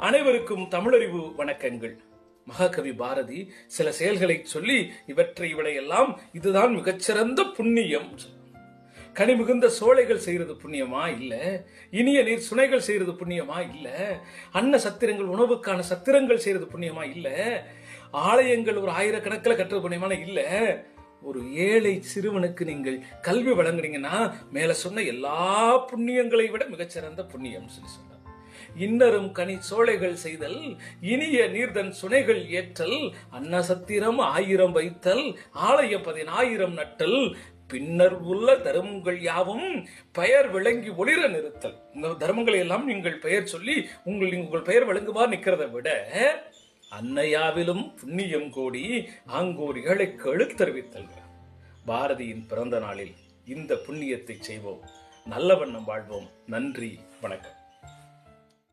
அனைவருக்கும் தமிழறிவு வணக்கங்கள். மகாகவி பாரதி சில செயல்களை சொல்லி இவற்றை இவளை எல்லாம் இதுதான் மிகச்சிறந்த புண்ணியம். கனி மிகுந்த சோலைகள் செய்யறது புண்ணியமா இல்ல? இனிய நீர் சுனைகள் செய்யறது புண்ணியமா இல்ல? அன்ன சத்திரங்கள் உணவுக்கான சத்திரங்கள் செய்யறது புண்ணியமா இல்ல? ஆலயங்கள் ஒரு ஆயிரக்கணக்கில் கட்டுறது புண்ணியமான இல்ல? ஒரு ஏழை சிறுவனுக்கு நீங்கள் கல்வி வழங்குனீங்கன்னா மேல சொன்ன எல்லா புண்ணியங்களை விட மிகச்சிறந்த புண்ணியம் சொல்லி சொன்னார். இன்னரும் கனி சோலைகள் செய்தல் இனிய நீர்தன் சுனைகள் ஏற்றல் அன்னசத்திரம் ஆயிரம் வைத்தல் ஆலயம் பதினாயிரம் நட்டல் பின்னர் உள்ள தர்மங்கள் யாவும் பெயர் விளங்கி ஒளிர நிறுத்தல். இந்த தர்மங்களை எல்லாம் நீங்கள் பெயர் சொல்லி உங்கள் உங்கள் பெயர் விளங்குமாறு நிற்கிறதை விட அன்னையாவிலும் புண்ணியம் கோடி ஆங்கோர் ஏழைக்கு எழுத்தறிவித்தல் பாரதியின் பிறந்த நாளில் இந்த புண்ணியத்தை செய்வோம். நல்ல வண்ணம் வாழ்வோம். நன்றி வணக்கம்.